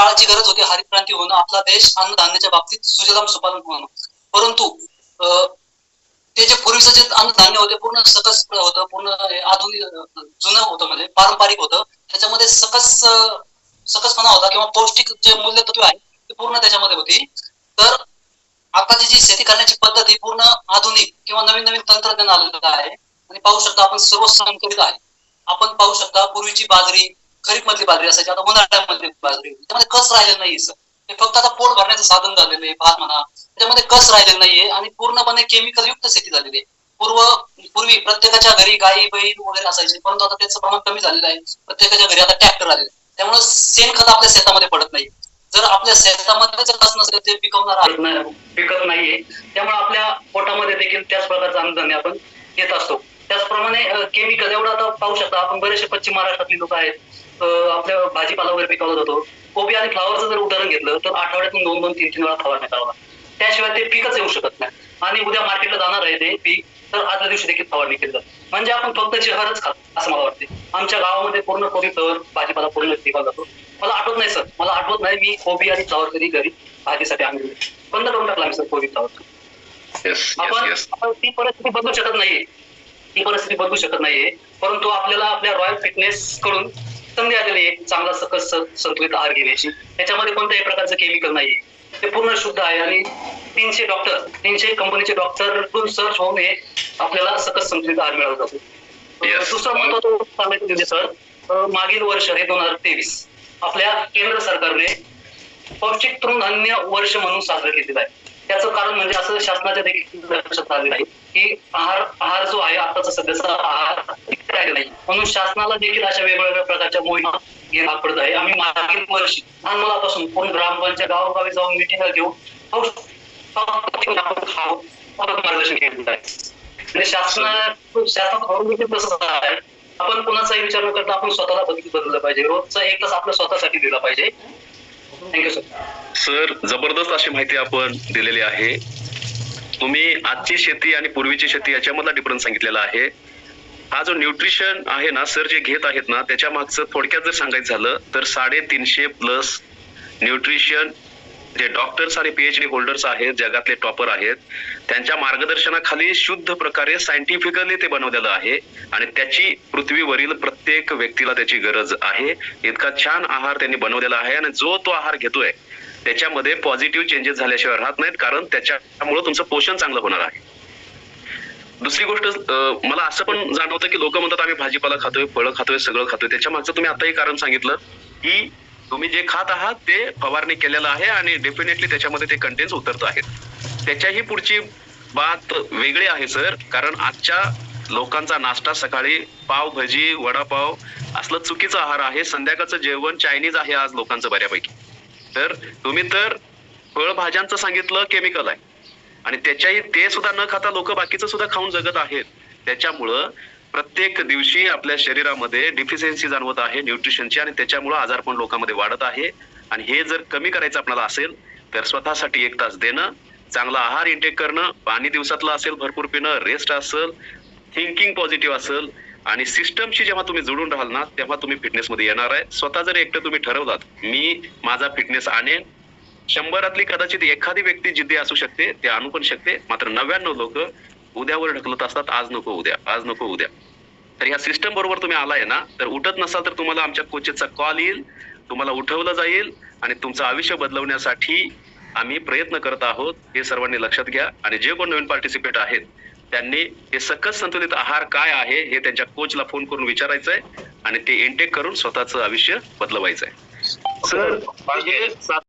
काळाची गरज होती हरितक्रांती होणं आपला देश अन्नधान्याच्या बाबतीत सुजलाम सुपालन होणं. परंतु अं, ते जे पूर्वीचं जे अन्नधान्य होते पूर्ण सकस होतं पूर्ण आधुनिक जुनं होतं म्हणजे पारंपरिक होतं त्याच्यामध्ये सकस सकसपणा होता किंवा पौष्टिक जे मूल्यतत्व आहे ते पूर्ण त्याच्यामध्ये होती. तर आताची जी शेती करण्याची पद्धत ही पूर्ण आधुनिक किंवा नवीन नवीन तंत्रज्ञान आलेलं आहे. आणि पाहू शकता आपण सर्व संकलित आहे. आपण पाहू शकता पूर्वीची बाजरी खरीप मधली बाजरी असायची आता उन्हाळ्यामधली बाजरी. त्यामध्ये कस राहिलेलं नाही ते फक्त आता पोट भरण्याचं साधन झालेलं आहे भात म्हणा. त्याच्यामध्ये कस राहिलेलं नाहीये आणि पूर्णपणे केमिकल युक्त शेती झालेली आहे. पूर्व पूर्वी प्रत्येकाच्या घरी गाई बैल वगैरे असायचे परंतु आता त्याचं प्रमाण कमी झालेलं आहे. प्रत्येकाच्या घरी आता ट्रॅक्टर आलेले त्यामुळे शेणखत आपल्या शेतामध्ये पडत नाही जर आपल्या शेतामध्ये जर नसेल ते पिकवणार नाही- पिकत नाहीये. त्यामुळे आपल्या पोटामध्ये देखील त्याच प्रकारचं अन्नधान्य आपण घेत असतो. त्याचप्रमाणे केमिकल एवढं आता पाहू शकता आपण बरेचसे पश्चिम महाराष्ट्रातली लोक आहेत. आपल्या भाजीपाला वगैरे पिकवला जातो कोबी आणि फ्लावरचं जर उदाहरण घेतलं तर आठवड्यातून दोन दोन तीन तीन वेळा फवारणी करावं लागतं. त्याशिवाय ते पिकच येऊ शकत नाही. आणि उद्या मार्केटला जाणार आहे ते पीक तर आदल्या दिवशी देखील फवारणी केली जाते. म्हणजे आपण फक्त शहरच खात असं मला वाटते. आमच्या गावामध्ये पूर्ण कोबी फ्लावर भाजीपाला पूर्ण पिकवला जातो. मला आठवत नाही सर. मला आठवत नाही मी कोबी आणि फ्लावर कधी घरी भाजीसाठी आणले बंद करून टाकला मी सर कोबी फ्लावर. आपण ती परिस्थिती बदलू शकत नाहीये. ती परिस्थिती बदलू शकत नाहीये. परंतु आपल्याला आपल्या रॉयल फिटनेस कडून संधी आलेली आहे चांगला सकस संतुलित आहार घेण्याची त्याच्यामध्ये कोणत्याही प्रकारचं केमिकल नाहीये. ते पूर्ण शुद्ध आहे आणि तीनशे डॉक्टर तीनशे कंपनीचे डॉक्टर सर्च होऊन हे आपल्याला सकस संतुलित आहार मिळवत जातो. दुसरं महत्वाचं सांगायचं म्हणजे सर मागील वर्ष हे दोन हजार तेवीस आपल्या केंद्र सरकारने पौष्टिक तृणधान्य वर्ष म्हणून साजरं केलेलं आहे. त्याचं कारण म्हणजे असं शासनाच्या देखील लक्षात आलेलं आहे. की आहार आहार जो आहे आताचा सध्याचा आहार राहिला नाही. म्हणून शासनाला देखील अशा वेगवेगळ्या प्रकारच्या मोहिमा घेणं पडत आहे. आम्ही मागील वर्षी लहान मुलापासून पूर्ण ग्रामपंचायत गावोगावी जाऊन मिटिंग घेऊन मार्गदर्शन केलेलं आहे. शासना शासन आहे. आपण कोणाचाही विचार न करता आपण स्वतःला बदल बदललं पाहिजे. रोजचा एक तास आपल्या स्वतःसाठी दिला पाहिजे. थँक्यू सर सर जबरदस्त अशी माहिती आपण दिलेली आहे. तुम्ही आजची शेती आणि पूर्वीची शेती याच्यामधला डिफरन्स सांगितलेला आहे. हा जो न्यूट्रिशन आहे ना सर जे घेत आहेत ना त्याच्या मागचं थोडक्यात जर सांगायचं झालं तर साडेतीनशे प्लस न्यूट्रिशन जे डॉक्टर्स आणि पीएचडी होल्डर्स आहेत जगातले टॉपर आहेत त्यांच्या मार्गदर्शनाखाली शुद्ध प्रकारे सायंटिफिकली ते बनवलेलं आहे. आणि त्याची पृथ्वीवरील प्रत्येक व्यक्तीला त्याची गरज आहे. इतका छान आहार त्यांनी बनवलेला आहे आणि जो तो आहार घेतोय त्याच्यामध्ये पॉझिटिव्ह चेंजेस झाल्याशिवाय राहत नाहीत. कारण त्याच्यामुळे तुमचं पोषण चांगलं होणार आहे. दुसरी गोष्ट मला असं पण जाणवतं की लोक म्हणतात आम्ही भाजीपाला खातोय फळं खातोय सगळं खातोय. त्याच्या मागचं तुम्ही आताही कारण सांगितलं की तुम्ही जे खात आहात ते फवारणी केलेलं आहे आणि डेफिनेटली त्याच्यामध्ये ते कंटेन्स उतरत आहेत. त्याच्याही पुढची बात वेगळी आहे सर. कारण आजच्या लोकांचा नाश्ता सकाळी पाव भजी वडापाव असलं चुकीचं आहार आहे. संध्याकाळचं जेवण चायनीज आहे आज लोकांचं बऱ्यापैकी. तर तुम्ही तर फळभाज्यांचं सांगितलं केमिकल आहे. आणि त्याच्याही ते सुद्धा न खाता लोक बाकीचं सुद्धा खाऊन जगत आहेत. त्याच्यामुळं प्रत्येक दिवशी आपल्या शरीरामध्ये डिफिशियन्सी जाणवत आहे न्यूट्रिशनची आणि त्याच्यामुळं आजार पण लोकांमध्ये वाढत आहे. आणि हे जर कमी करायचं आपल्याला असेल तर स्वतःसाठी एक तास देणं चांगला आहार इंटेक करणं पाणी दिवसातलं असेल भरपूर पिणं रेस्ट असेल थिंकिंग पॉझिटिव्ह असेल आणि सिस्टमशी जेव्हा तुम्ही जुळून राहाल ना तेव्हा तुम्ही फिटनेसमध्ये येणार आहे. स्वतः जर एकटं तुम्ही ठरवलात मी माझा फिटनेस आणेन. शंभरातली कदाचित एखादी व्यक्ती जिद्दी असू शकते ते आणू पण शकते. मात्र नव्याण्णव लोक उद्यावर ढकलत असतात आज नको उद्या आज नको उद्या. तर ह्या सिस्टम बरोबर तुम्ही आलाय ना तर उठत नसाल तर तुम्हाला आमच्या कोचेसचा कॉल येईल तुम्हाला उठवलं जाईल आणि तुमचं आयुष्य बदलवण्यासाठी आम्ही प्रयत्न करत आहोत. हे सर्वांनी लक्षात घ्या. आणि जे कोण नवीन पार्टिसिपेट आहेत त्यांनी हे सकस संतुलित आहार काय आहे हे त्यांच्या कोचला फोन करून विचारायचंय आणि ते इंटेक करून स्वतःचं आयुष्य बदलवायचंय. सर